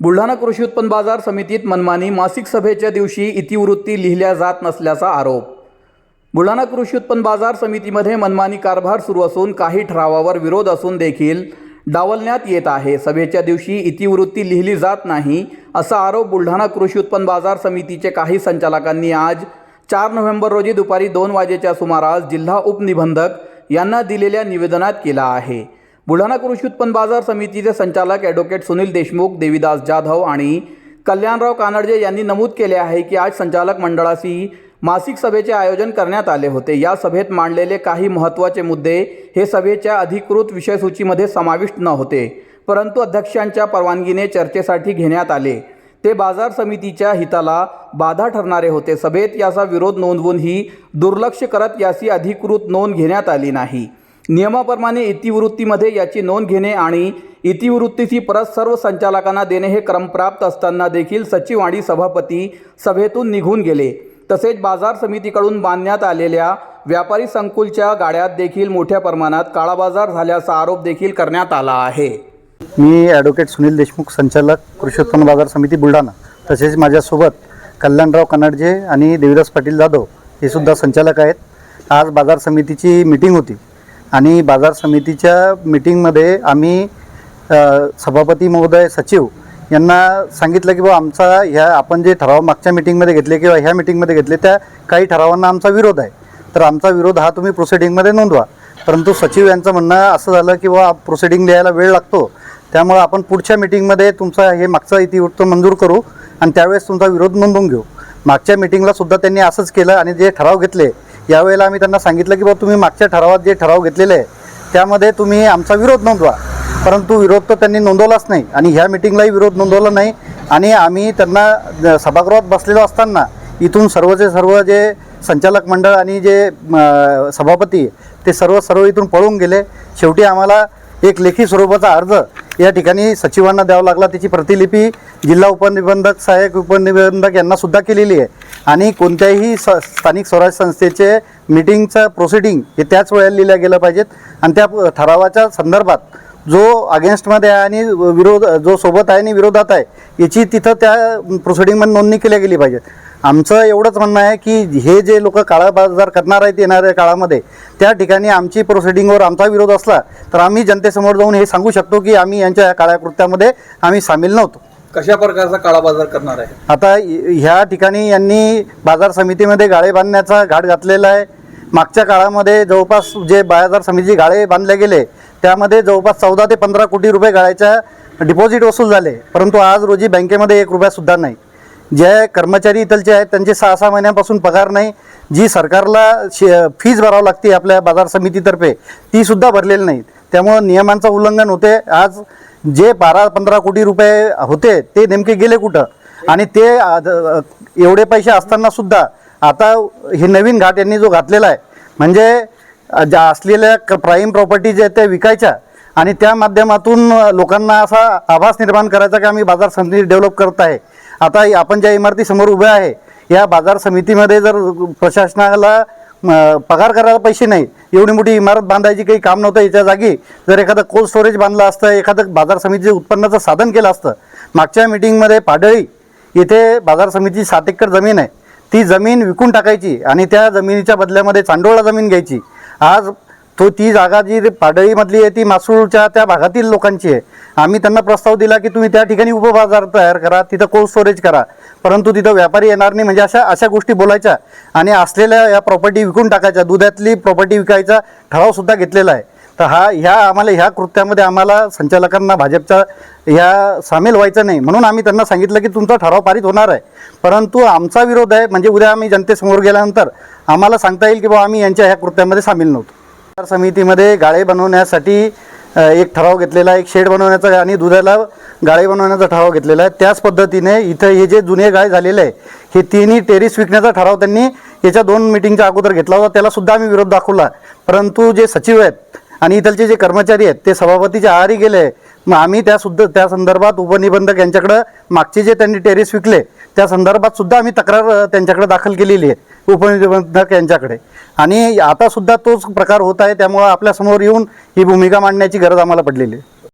बुलढाणा कृषी उत्पन्न बाजार समितीत मनमानी मासिक सभेच्या दिवशी इतिवृत्ती लिहिल्या जात नसल्याचा आरोप. बुलढाणा कृषी उत्पन्न बाजार समितीमध्ये मनमानी कारभार सुरू असून काही ठरावावर विरोध असून देखील डावलण्यात येत आहे. सभेच्या दिवशी इतिवृत्ती लिहिली जात नाही असा आरोप बुलढाणा कृषी उत्पन्न बाजार समितीचे काही संचालकांनी आज चार नोव्हेंबर रोजी दुपारी दोन वाजेच्या सुमारास जिल्हा उपनिबंधक यांना दिलेल्या निवेदनात केला आहे. बुलढाणा कृषी उत्पन्न बाजार समितीचे संचालक ॲडव्होकेट सुनील देशमुख देवीदास जाधव आणि कल्याणराव कानडजे यांनी नमूद केले आहे की आज संचालक मंडळाशी मासिक सभेचे आयोजन करण्यात आले होते. या सभेत मांडलेले काही महत्त्वाचे मुद्दे हे सभेच्या अधिकृत विषयसूचीमध्ये समाविष्ट न होते परंतु अध्यक्षांच्या परवानगीने चर्चेसाठी घेण्यात आले. ते बाजार समितीच्या हिताला बाधा ठरणारे होते. सभेत याचा विरोध नोंदवूनही दुर्लक्ष करत याची अधिकृत नोंद घेण्यात आली नाही. नियमाप्रमाणे इतिवृत्तीमध्ये याची नोंद घेणे आणि इतिवृत्तीची परत सर्व संचालकांना देणे हे क्रमप्राप्त असताना देखील सचिव आणि सभापती सभेतून निघून गेले. तसेच बाजार समितीकडून बांधण्यात आलेल्या व्यापारी संकुलच्या गाड्यात देखील मोठ्या प्रमाणात काळाबाजार झाल्याचा आरोप देखील करण्यात आला आहे. मी ॲडव्होकेट सुनील देशमुख संचालक कृषी उत्पन्न बाजार समिती बुलढाणा. तसेच माझ्यासोबत कल्याणराव कनाडजे आणि देवीदास पाटील जाधव हे सुद्धा संचालक आहेत. आज बाजार समितीची मीटिंग होती. आणि बाजार समितीच्या मीटिंगमध्ये आम्ही सभापती महोदय सचिव यांना सांगितलं की बाबा आमचा ह्या आपण जे ठराव मागच्या मीटिंगमध्ये घेतले किंवा ह्या मीटिंगमध्ये घेतले त्या काही ठरावांना आमचा विरोध आहे. तर आमचा विरोध हा तुम्ही प्रोसिडिंगमध्ये नोंदवा. परंतु सचिव यांचं म्हणणं असं झालं की बाबा प्रोसिडिंग लिहायला वेळ लागतो. त्यामुळं आपण पुढच्या मीटिंगमध्ये तुमचा हे मागचा इतिवृत्त मंजूर करू आणि त्यावेळेस तुमचा विरोध नोंदवून घेऊ. मागच्या मीटिंगला सुद्धा त्यांनी असंच केलं आणि जे ठराव घेतले यावेळेला आम्ही त्यांना सांगितलं की बाबा तुम्ही मागच्या ठरावात जे ठराव घेतलेले आहे त्यामध्ये तुम्ही आमचा विरोध नोंदवा. परंतु विरोध तर त्यांनी नोंदवलाच नाही आणि ह्या मिटिंगलाही विरोध नोंदवला नाही. आणि आम्ही त्यांना सभागृहात बसलेलो असताना इथून सर्वचे सर्व जे संचालक मंडळ आणि जे सभापती ते सर्व सर्व इथून पळून गेले. शेवटी आम्हाला एक लेखी स्वरूपाचा अर्ज या ठिकाणी सचिवांना द्यावा लागला. त्याची प्रतिलिपी जिल्हा उपनिबंधक सहाय्यक उपनिबंधक यांना सुद्धा केलेली आहे. आणि कोणत्याही स स्थानिक स्वराज्य संस्थेचे मीटिंगचं प्रोसिडिंग हे त्याच वेळेला लिहिल्या गेलं पाहिजेत. आणि त्या ठरावाच्या संदर्भात जो अगेन्स्टमध्ये आहे आणि विरोध जो सोबत आहे आणि विरोधात आहे याची तिथं त्या प्रोसिडिंगमध्ये नोंदणी केली गेली पाहिजे आमचं एवढंच म्हणणं आहे की हे जे लोक काळा बाजार करणार आहेत येणाऱ्या काळामध्ये त्या ठिकाणी आमची प्रोसिडिंगवर आमचा विरोध असला तर आम्ही जनतेसमोर जाऊन हे सांगू शकतो की आम्ही यांच्या या काळ्या कृत्यामध्ये आम्ही सामील नव्हतो. कशा प्रकारचा काळा बाजार करणार आहे? आता ह्या ठिकाणी यांनी बाजार समितीमध्ये गाळे बांधण्याचा घाट घातलेला आहे. मागच्या काळामध्ये जवळपास जे बाजार समितीचे गाळे बांधले गेले त्यामध्ये जवळपास चौदा ते पंधरा कोटी रुपये गाळ्याच्या डिपॉझिट वसूल झाले. परंतु आज रोजी बँकेमध्ये एक रुपयासुद्धा नाही. जे कर्मचारी इथलचे आहेत त्यांचे सहा सहा महिन्यापासून पगार नाही. जी सरकारला शे फीज भरावं लागते आपल्या बाजार समितीतर्फे तीसुद्धा भरलेली नाही त्यामुळं नियमांचं उल्लंघन होते. आज जे बारा पंधरा कोटी रुपये होते ते नेमके गेले कुठं? आणि ते एवढे पैसे असताना सुद्धा आता हे नवीन घाट यांनी जो घातलेला आहे म्हणजे ज्या असलेल्या क प्राईम प्रॉपर्टी ज्या आहेत त्या विकायच्या. आणि त्या माध्यमातून लोकांना असा आभास निर्माण करायचा की आम्ही बाजार समिती डेव्हलप करत आहे. आता आपण ज्या इमारतीसमोर उभे उभ्या आहे या बाजार समितीमध्ये जर प्रशासनाला पगार करायला पैसे नाही एवढी मोठी इमारत बांधायची काही काम नव्हतं याच्या जागी जर एखादं कोल्ड स्टोरेज बांधलं असतं एखादं बाजार समितीचे उत्पन्नाचं साधन केलं असतं मागच्या मिटिंगमध्ये पाडळी इथे बाजार समितीची सात एकर जमीन आहे ती जमीन विकून टाकायची आणि त्या जमिनीच्या बदल्यामध्ये चांडोळा जमीन घ्यायची. आज तो ती जागा जी पाडळीमधली आहे ती मासूळच्या त्या भागातील लोकांची आहे. आम्ही त्यांना प्रस्ताव दिला की तुम्ही त्या ठिकाणी उपबाजार तयार करा तिथं कोल्ड स्टोरेज करा. परंतु तिथं व्यापारी येणार नाही म्हणजे अशा अशा गोष्टी बोलायच्या आणि असलेल्या या प्रॉपर्टी विकून टाकायच्या. दुधातली प्रॉपर्टी विकायचा ठरावसुद्धा घेतलेला आहे. तर हा ह्या आम्हाला ह्या कृत्यामध्ये आम्हाला संचालकांना भाजपच्या ह्या सामील व्हायचं नाही. म्हणून आम्ही त्यांना सांगितलं की तुमचा ठराव पारित होणार आहे. परंतु आमचा विरोध आहे म्हणजे उद्या आम्ही जनतेसमोर गेल्यानंतर आम्हाला सांगता येईल की बाबा आम्ही यांच्या ह्या कृत्यामध्ये सामील नव्हतो. समितीमध्ये गाळे बनवण्यासाठी एक ठराव घेतलेला आहे. एक शेड बनवण्याचा आणि दुधाला गाळे बनवण्याचा ठराव घेतलेला आहे. त्याच पद्धतीने इथं हे जे जुने गाळे झालेले आहे हे तिन्ही टेरिस विकण्याचा ठराव त्यांनी याच्या दोन मिटिंगच्या अगोदर घेतला होता. त्याला सुद्धा आम्ही विरोध दाखवला. परंतु जे सचिव आहेत आणि इथलचे जे कर्मचारी आहेत ते सभापतीच्या आहारी गेले. मग आम्ही त्यासुद्धा त्या संदर्भात उपनिबंधक यांच्याकडं मागचे जे त्यांनी टेरिस विकले त्या संदर्भात सुद्धा आम्ही तक्रार त्यांच्याकडे दाखल केलेली आहे. उपनिबंधक यांच्याकडे आणि आता सुद्धा तोच प्रकार होत आहे त्यामुळं आपल्यासमोर येऊन ही भूमिका मांडण्याची गरज आम्हाला पडलेली आहे.